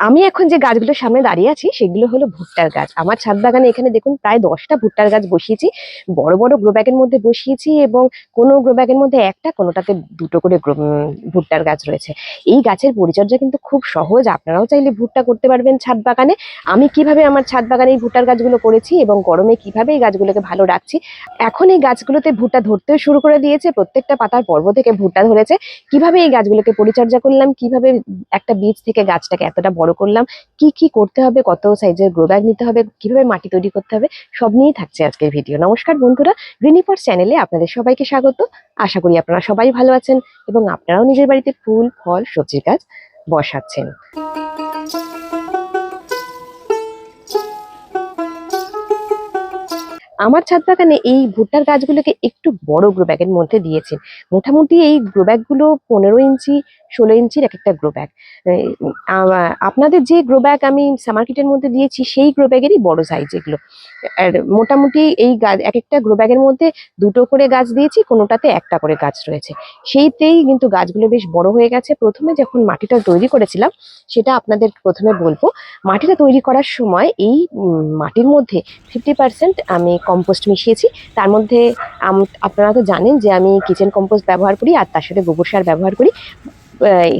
আমি এখন যে গাছগুলোর সামনে দাঁড়িয়ে আছি, সেগুলো হলো ভুট্টার গাছ। আমার ছাদ বাগানে এখানে দেখুন প্রায় দশটা ভুট্টার গাছ বসিয়েছি। বড় বড় গ্রো ব্যাগের মধ্যে বসিয়েছি এবং কোনো গ্রো ব্যাগের মধ্যে একটা, কোনোটাতে দুটো করে ভুট্টার গাছ রয়েছে। এই গাছের পরিচর্যা কিন্তু খুব সহজ। আপনারাও চাইলে ভুট্টা করতে পারবেন ছাদ বাগানে। আমি কীভাবে আমার ছাদ বাগানে এই ভুট্টার গাছগুলো করেছি এবং গরমে কীভাবে এই গাছগুলোকে ভালো রাখছি, এখন এই গাছগুলোতে ভুট্টা ধরতেও শুরু করে দিয়েছে। প্রত্যেকটা পাতার পর্ব থেকে ভুট্টা ধরেছে। কীভাবে এই গাছগুলোকে পরিচর্যা করলাম? কীভাবে একটা বীজ থেকে গাছটাকে এতটা বড় করলাম। কি কি করতে হবে, কত সাইজের গ্রো ব্যাগ নিতে হবে, কীভাবে মাটি তৈরি করতে হবে, সব নিয়েই থাকছে আজকের ভিডিও নমস্কার বন্ধুরা গ্রিনিফার চ্যানেলে আপনাদের সবাইকে স্বাগত। আশা করি আপনারা সবাই ভালো আছেন এবং আপনারাও নিজের বাড়িতে ফুল, ফল, সবজির গাছ বসাচ্ছেন। আমার ছাদ বাগানে এই ভুট্টার গাছগুলোকে একটু বড় গ্রো ব্যাগের মধ্যে দিয়েছেন মোটামুটি এই গ্রো ব্যাগগুলো পনেরো ইঞ্চি ষোলো ইঞ্চির এক একটা গ্রো ব্যাগ আপনাদের যে গ্রো ব্যাগ আমি সামার্কেটের মধ্যে দিয়েছি, সেই গ্রো ব্যাগেরই বড় সাইজ এগুলো। আর মোটামুটি এই গাছ এক একটা গ্রো ব্যাগের মধ্যে দুটো করে গাছ দিয়েছি, কোনোটাতে একটা করে গাছ রয়েছে। সেইতেই কিন্তু গাছগুলো বেশ বড় হয়ে গেছে। প্রথমে যখন মাটিটা তৈরি করেছিলাম, সেটা আপনাদের প্রথমে বলব। মাটিটা তৈরি করার সময় এই মাটির মধ্যে ফিফটি পার্সেন্ট আমি কম্পোস্ট মিশিয়েছি। তার মধ্যে আপনারা তো জানেন যে আমি কিচেন কম্পোস্ট ব্যবহার করি আর তার সাথে গোবর সার ব্যবহার করি।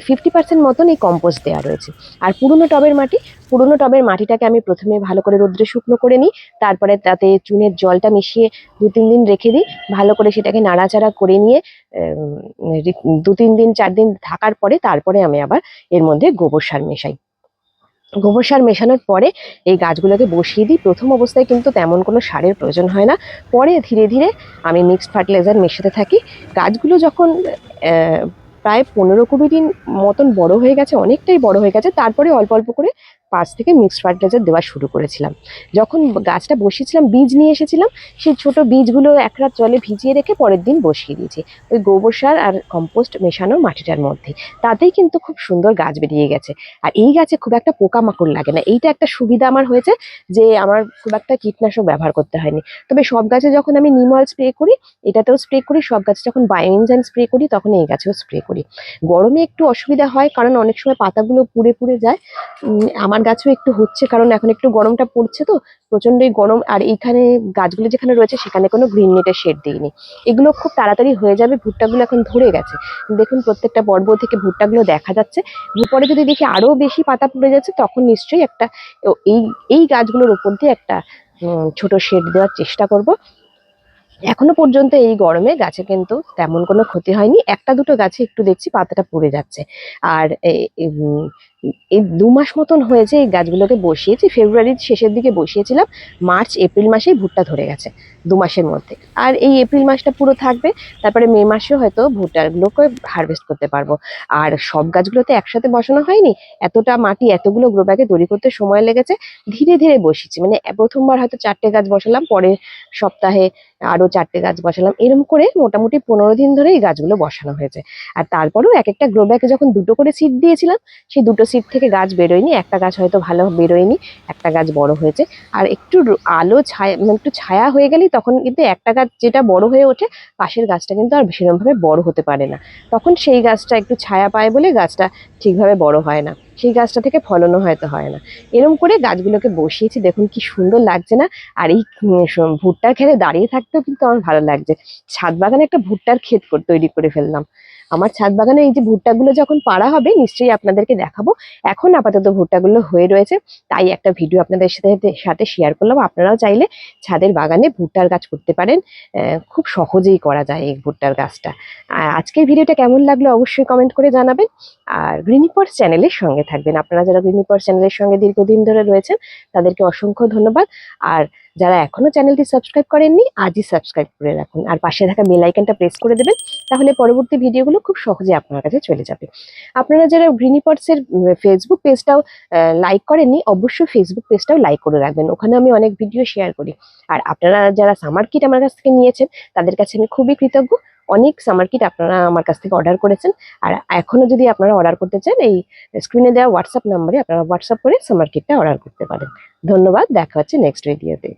ফিফটি পার্সেন্ট মতন এই কম্পোস্ট দেওয়া রয়েছে। আর পুরনো টবের মাটি, পুরনো টবের মাটিটাকে আমি প্রথমে ভালো করে রোদ্রে শুকনো করে নিই, তারপরে তাতে চুনের জলটা মিশিয়ে দু তিন দিন রেখে দিই, ভালো করে সেটাকে নাড়াচাড়া করে নিয়ে দু তিন দিন, চার দিন থাকার পরে তারপরে আমি আবার এর মধ্যে গোবর সার মেশাই। গোবর সার মেশানোর পরে এই গাছগুলোকে বসিয়ে দিই। প্রথম অবস্থায় কিন্তু তেমন কোনো সারের প্রয়োজন হয় না। পরে ধীরে ধীরে আমি মিক্সড ফার্টিলাইজার মেশাতে থাকি। গাছগুলো যখন প্রায় পনেরো কুড়ি দিন মতন বড় হয়ে গেছে, অনেকটাই বড় হয়ে গেছে। তারপরে অল্প অল্প করে পাশ থেকে মিক্সড ফার্টিলাইজার দেওয়া শুরু করেছিলাম। যখন গাছটা বসিয়েছিলাম বীজ নিয়ে এসেছিলাম সেই ছোট বীজগুলো এক রাত জলে ভিজিয়ে রেখে পরের দিন বসিয়ে দিয়েছি। ওই গোবর সার আর কম্পোস্ট মেশানো মাটিটার মধ্যে। তাতেই কিন্তু খুব সুন্দর গাছ বেরিয়ে গেছে। আর এই গাছে খুব একটা পোকামাকড় লাগে না। এইটা একটা সুবিধা আমার হয়েছে যে আমার খুব একটা কীটনাশক ব্যবহার করতে হয়নি। তবে সব গাছে যখন আমি নিম অয়েল স্প্রে করি এটাতেও স্প্রে করি। সব গাছে যখন বায়োএনজাইম স্প্রে করি তখন এই গাছেও স্প্রে করি। গরমে একটু অসুবিধা হয় কারণ অনেক সময় পাতাগুলো পুড়ে পুড়ে যায়। উম, আমার গাছেও একটু হচ্ছে, কারণ এখন একটু গরমটা পড়ছে তো প্রচন্ডই গরম, আর এইখানে গাছগুলো যেখানে রয়েছে সেখানে কোনো গ্রিন নেটের শেড দিইনি। এগুলো খুব তাড়াতাড়ি হয়ে যাবে, ভুট্টাগুলো এখন ধরে গেছে। দেখুন, প্রত্যেকটা পর্ব থেকে ভুট্টাগুলো দেখা যাচ্ছে। পরে যদি দেখি আরও বেশি পাতা পড়ে যাচ্ছে, তখন নিশ্চয়ই একটা এই এই গাছগুলোর উপর দিয়ে একটা ছোট শেড দেওয়ার চেষ্টা করব। এখনও পর্যন্ত এই গরমে গাছে কিন্তু তেমন কোনো ক্ষতি হয়নি। একটা দুটো গাছে একটু দেখছি পাতাটা পড়ে যাচ্ছে। আর এই দু মাস মতন হয়েছে এই গাছগুলোকে বসিয়েছি। ফেব্রুয়ারির শেষের দিকে বসিয়েছিলাম। মার্চ এপ্রিল মাসেই ভুট্টা ধরে গেছে দু মাসের মধ্যে। আর এই এপ্রিল মাসটা পুরো থাকবে। তারপরে মে মাসেও হয়তো ভুট্টাগুলোকে হারভেস্ট করতে পারব। আর সব গাছগুলোতে একসাথে বসানো হয়নি। এতটা মাটি, এতগুলো গ্রো ব্যাগে তৈরি করতে সময় লেগেছে। ধীরে ধীরে বসিয়েছি। মানে প্রথমবার হয়তো চারটে গাছ বসালাম, পরের সপ্তাহে আরও চারটে গাছ বসালাম। এরকম করে মোটামুটি পনেরো দিন ধরে এই গাছগুলো বসানো হয়েছে। আর তারপরেও এক একটা গ্রো ব্যাগে যখন দুটো করে সিট দিয়েছিলাম, সেই দুটো সিট থেকে গাছ বেরোয়নি, একটা গাছ হয়তো ভালো বেরোয়নি, একটা গাছ বড় হয়েছে। আর একটু আলো ছায়া মানে একটু ছায়া হয়ে গেলেই তখন কিন্তু একটা গাছ যেটা বড় হয়ে ওঠে, পাশের গাছটা কিন্তু আর সেরকমভাবে বড় হতে পারে না। তখন সেই গাছটা একটু ছায়া পায় বলে গাছটা ঠিকভাবে বড় হয় না। সেই গাছটা থেকে ফলনও হয়তো হয় না। এরকম করে গাছগুলোকে বসিয়েছি, দেখুন কি সুন্দর লাগছে না? আর এই ভুট্টার খেতে দাঁড়িয়ে থাকতেও কিন্তু আমার ভালো লাগছে। ছাদ বাগানে একটা ভুট্টার ক্ষেত তৈরি করে ফেললাম। আমার ছাদ বাগানে এই যে ভুট্টাগুলো যখন পাড়া হবে, নিশ্চয়ই আপনাদেরকে দেখাবো। এখন আপাতত ভুট্টাগুলো হয়ে রয়েছে, তাই একটা ভিডিও আপনাদের সাথে সাথে শেয়ার করলাম। আপনারাও চাইলে ছাদের বাগানে ভুট্টার গাছ করতে পারেন। খুব সহজেই করা যায় এই ভুট্টার গাছটা। আজকের ভিডিওটা কেমন লাগল অবশ্যই কমেন্ট করে জানাবেন। আর গ্রিনিপার্স চ্যানেলের সঙ্গে থাকবেন। আপনারা যারা গ্রিনিপার্স চ্যানেলের সঙ্গে দীর্ঘদিন ধরে রয়েছেন, তাদেরকে অসংখ্য ধন্যবাদ। আর যারা এখনও চ্যানেলটি সাবস্ক্রাইব করেননি, আজই সাবস্ক্রাইব করে রাখুন। আর পাশে থাকা বেল আইকনটা প্রেস করে দেবেন, তাহলে পরবর্তী ভিডিওগুলো খুব সহজে আপনার কাছে চলে যাবে। আপনারা যারা গ্রিনিপার্সের ফেসবুক পেজটাও লাইক করেননি, অবশ্যই ফেসবুক পেজটাও লাইক করে রাখবেন। ওখানে আমি অনেক ভিডিও শেয়ার করি। আর আপনারা যারা সামার কিট আমার কাছ থেকে নিয়েছেন, তাদের কাছে আমি খুবই কৃতজ্ঞ। অনেক সামার কিট আপনারা আমার কাছ থেকে অর্ডার করেছেন। আর এখনও যদি আপনারা অর্ডার করতে চান, এই স্ক্রিনে দেওয়া হোয়াটসঅ্যাপ নাম্বারে আপনারা হোয়াটসঅ্যাপ করে সামার কিটটা অর্ডার করতে পারেন। ধন্যবাদ, দেখা হচ্ছে নেক্সট ভিডিওতে